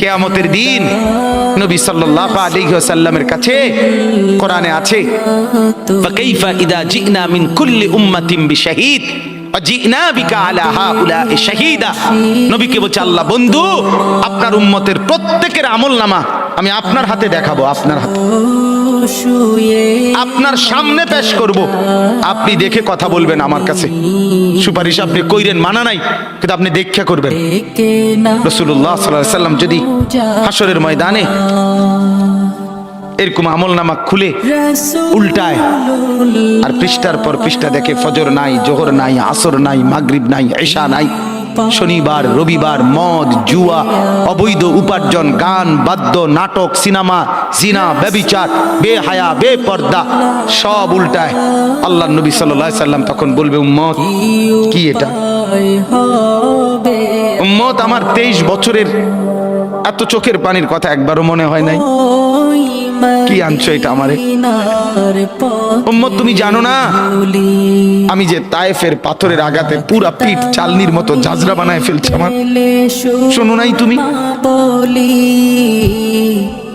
কেয়ামতের দিন নবী সাল্লাল্লাহু আলাইহি ওয়াসাল্লামের কাছে কোরআনে আছে, ফাকাইফা ইদা জিনা মিন কুল্লি উম্মাতিন বিশাহিদ বন্ধু, আপনার উম্মতের প্রত্যেকের আমল নামা আমি আপনার হাতে দেখাবো, আপনার হাতে। আপনার সামনে পেশ করব। আপনি দেখে কথা বলবেন আমার কাছে। সুপারিশ আপনি কইরেন মানা নাই কিন্তু আপনি দেখে করবেন রসুল্লাহ সাল্লাম যদি হাসরের ময়দানে এরকম আমল নামা খুলে উল্টায় আর পৃষ্ঠার পর পৃষ্ঠা দেখে ফজর নাই জোহর নাই আসর নাই মাগরিব নাই এশা নাই শনিবার, রবিবার, মদ, জুয়া, অবৈধ উপার্জন, গান, বাদ্য, নাটক, সিনেমা, জিনা, ব্যবিচার, বেহায়া, বেপর্দা, সব উল্টায়। আল্লাহ নবী সাল্লাহ সাল্লাম তখন বলবে, উম্মত, কি এটা? উম্মত, আমার তেইশ বছরের এত চোখের পানির কথা একবারও মনে হয় নাই। কি আনছো এটা আমারে? উম্মত তুমি জানো না? আমি যে তায়েফের পাথরের আঘাতে পুরা পিঠ চালনির মতো জাজরা বানায় ফেলছে আমার। শোনো নাই তুমি?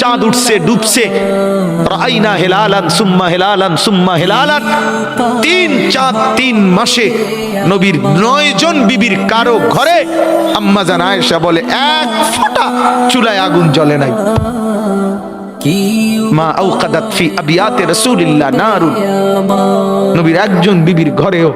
চাঁদ উঠছে, ডুবছে। রাইনা হেলালান সুম্মা হেলালান সুম্মা হেলালান। তিন চাঁদ, তিন মাসে নবীর নয় জন বিবির কারও ঘরে আম্মা জান আয়েশা বলে, এক ফোঁটা চুলায় আগুন জ্বলে নাই। মা আউকাদাত ফি আবিয়াতে রাসূলিল্লাহ নারুন। নবীর একজন বিবির ঘরেও